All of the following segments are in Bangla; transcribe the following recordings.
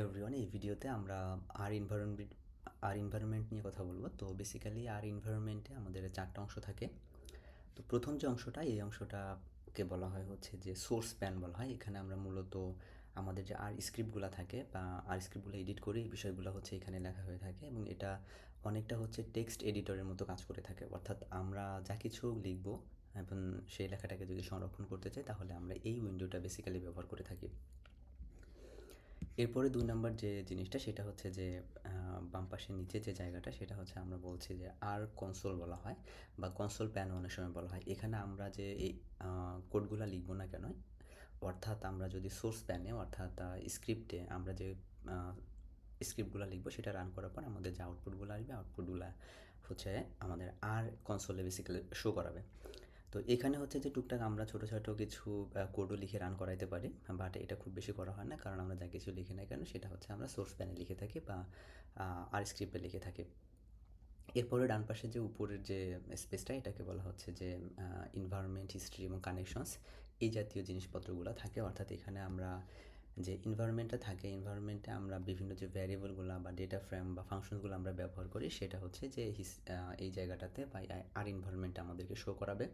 হ্যালো এভরিওয়ান এই ভিডিওতে আমরা আর এনভায়রনমেন্ট আর এনভায়রনমেন্ট নিয়ে কথা বলব। তো বেসিক্যালি আর এনভায়রনমেন্টে আমাদের চারটা অংশ থাকে। তো প্রথম যে অংশটা, এই অংশটাকে বলা হয় হচ্ছে যে সোর্স প্যান বলা হয়। এখানে আমরা মূলত আমাদের যে আর স্ক্রিপ্টগুলো থাকে বা আর স্ক্রিপ্টগুলো এডিট করি এই বিষয়গুলো হচ্ছে এখানে লেখা হয়ে থাকে এবং এটা অনেকটা হচ্ছে টেক্সট এডিটরের মতো কাজ করে থাকে। অর্থাৎ আমরা যা কিছু লিখব এবং সেই লেখাটাকে যদি সংরক্ষণ করতে চাই, তাহলে আমরা এই উইন্ডোটা বেসিক্যালি ব্যবহার করে থাকি। এরপরে দুই নম্বর যে জিনিসটা সেটা হচ্ছে যে বাম পাশের নিচে যে জায়গাটা সেটা হচ্ছে আমরা বলছি যে আর কনসোল বলা হয় বা কনসোল প্যান অনেক সময় বলা হয়। এখানে আমরা যে এই কোডগুলো লিখব না কেন, অর্থাৎ আমরা যদি সোর্স প্যানে অর্থাৎ স্ক্রিপ্টে আমরা যে স্ক্রিপ্টগুলো লিখব সেটা রান করার পর আমাদের যে আউটপুটগুলো আসবে আউটপুটগুলো হচ্ছে আমাদের আর কনসোলে বেসিক্যালি শো করাবে। তো এখানে হচ্ছে যে টুকটাক আমরা ছোটো ছোটো কিছু কোডও লিখে রান করাইতে পারি বাট এটা খুব বেশি করা হয় না, কারণ আমরা যা কিছু লিখি না কেন, সেটা হচ্ছে আমরা সোর্স প্যানে লিখে থাকি বা আর স্ক্রিপ্টে লিখে থাকি। এরপরে ডান পাশে যে উপরের যে স্পেসটা এটাকে বলা হচ্ছে যে ইনভায়রনমেন্ট হিস্ট্রি এবং কানেকশনস এই জাতীয় জিনিসপত্রগুলো থাকে। অর্থাৎ এখানে আমরা যে ইনভায়রনমেন্টটা থাকে ইনভায়রনমেন্টে আমরা বিভিন্ন যে ভ্যারিয়েবলগুলো বা ডেটা ফ্রেম বা ফাংশনগুলো আমরা ব্যবহার করি, সেটা হচ্ছে যে এই জায়গাটাতে বা আর ইনভায়রনমেন্ট আমাদেরকে শো করাবে।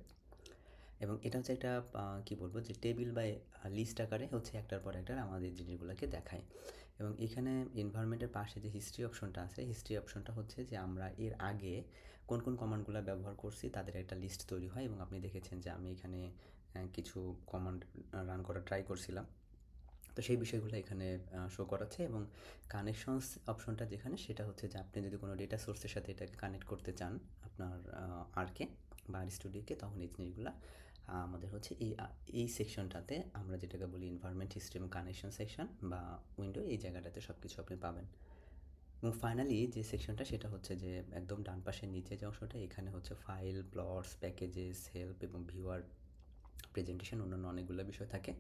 এবং এটা হচ্ছে একটা কি বলব যে টেবিল বা লিস্ট আকারে হচ্ছে একটার পর একটা আমাদের জিনিসগুলোকে দেখায়। এবং এখানে এনভায়রনমেন্টের পাশে যে হিস্ট্রি অপশনটা আছে হিস্ট্রি অপশনটা হচ্ছে যে আমরা এর আগে কোন কোন কমান্ডগুলো ব্যবহার করছি তাদের একটা লিস্ট তৈরি হয় এবং আপনি দেখেছেন যে আমি এখানে কিছু কমান্ড রান করা ট্রাই করছিলাম। তো সেই বিষয়গুলো এখানে শো করাচ্ছে এবং কানেকশনস অপশনটা যেখানে সেটা হচ্ছে যে আপনি যদি কোনো ডেটা সোর্সের সাথে এটাকে কানেক্ট করতে চান আপনার আরকে বা স্টুডিওকে তখন এই জিনিসগুলো আমাদের হচ্ছে এই এই সেকশনটাতে আমরা যেটাকে বলি এনভায়রনমেন্ট হিস্ট্রি এবং কানেকশন সেকশন বা উইন্ডো এই জায়গাটাতে সব কিছু আপনি পাবেন। এবং ফাইনালি যে সেকশনটা সেটা হচ্ছে যে একদম ডান পাশের নিচে যে অংশটা, এখানে হচ্ছে ফাইল প্লটস প্যাকেজেস হেল্প এবং ভিউয়ার প্রেজেন্টেশন অন্যান্য অনেকগুলো বিষয় থাকে।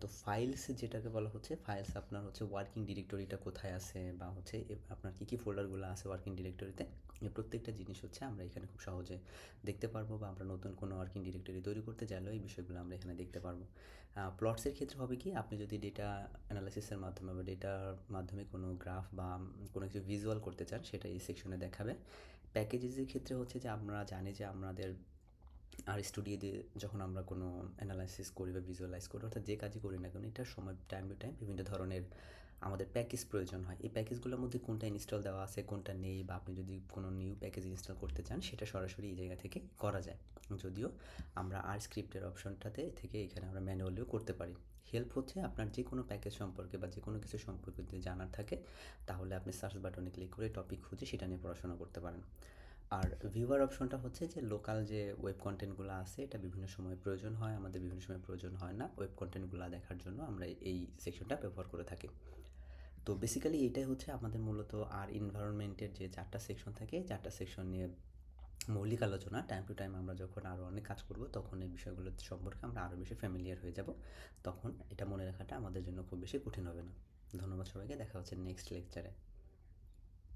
তো ফাইলস যেটাকে বলা হচ্ছে ফাইলস আপনার হচ্ছে ওয়ার্কিং ডিরেক্টরিটা কোথায় আছে বা হচ্ছে আপনার কী কী ফোল্ডারগুলো আছে ওয়ার্কিং ডিরেক্টরিতে এই প্রত্যেকটা জিনিস হচ্ছে আমরা এখানে খুব সহজে দেখতে পারব বা আমরা নতুন কোনো ওয়ার্কিং ডিরেক্টরি তৈরি করতে চাইলেও এই বিষয়গুলো আমরা এখানে দেখতে পারব। প্লটসের ক্ষেত্রে হবে কি, আপনি যদি ডেটা অ্যানালাইসিসের মাধ্যমে বা ডেটার মাধ্যমে কোনো গ্রাফ বা কোনো কিছু ভিজুয়াল করতে চান, সেটা এই সেকশনে দেখাবে। প্যাকেজেসের ক্ষেত্রে হচ্ছে যে আমরা জানি যে আমাদের আর স্টুডিওতে যখন আমরা কোনো অ্যানালাইসিস করি বা ভিজুয়ালাইজ করি, অর্থাৎ যে কাজই করি না কেন এটার সময় টাইম টু টাইম বিভিন্ন ধরনের আমাদের প্যাকেজ প্রয়োজন হয়। এই প্যাকেজগুলোর মধ্যে কোনটা ইনস্টল দেওয়া আছে, কোনটা নেই, বা আপনি যদি কোনো নিউ প্যাকেজ ইনস্টল করতে চান, সেটা সরাসরি এই জায়গা থেকে করা যায়। যদিও আমরা আর স্ক্রিপ্টের অপশনটাতে থেকে এখানে আমরা ম্যানুয়ালিও করতে পারি। হেল্প হচ্ছে আপনার যে কোনো প্যাকেজ সম্পর্কে বা যে কোনো কিছু সম্পর্কে যদি জানার থাকে, তাহলে আপনি সার্চ বাটনে ক্লিক করে টপিক খুঁজে সেটা নিয়ে পড়াশোনা করতে পারেন। আর ভিউয়ার অপশনটা হচ্ছে যে লোকাল যে ওয়েব কন্টেন্টগুলো আছে, এটা বিভিন্ন সময় প্রয়োজন হয়, আমাদের বিভিন্ন সময় প্রয়োজন হয় না ওয়েব কন্টেন্টগুলো দেখার জন্য আমরা এই সেকশনটা ব্যবহার করে থাকি। তো বেসিক্যালি এটাই হচ্ছে আমাদের মূলত আর এনভায়রনমেন্টের যে চারটা সেকশন থাকে, চারটা সেকশন নিয়ে মৌলিক আলোচনা। টাইম টু টাইম আমরা যখন আরও অনেক কাজ করব, তখন এই বিষয়গুলো সম্পর্কে আমরা আরও বেশি ফ্যামিলিয়ার হয়ে যাব। তখন এটা মনে রাখাটা আমাদের জন্য খুব বেশি কঠিন হবে না। ধন্যবাদ সবাইকে, দেখা হচ্ছে নেক্সট লেকচারে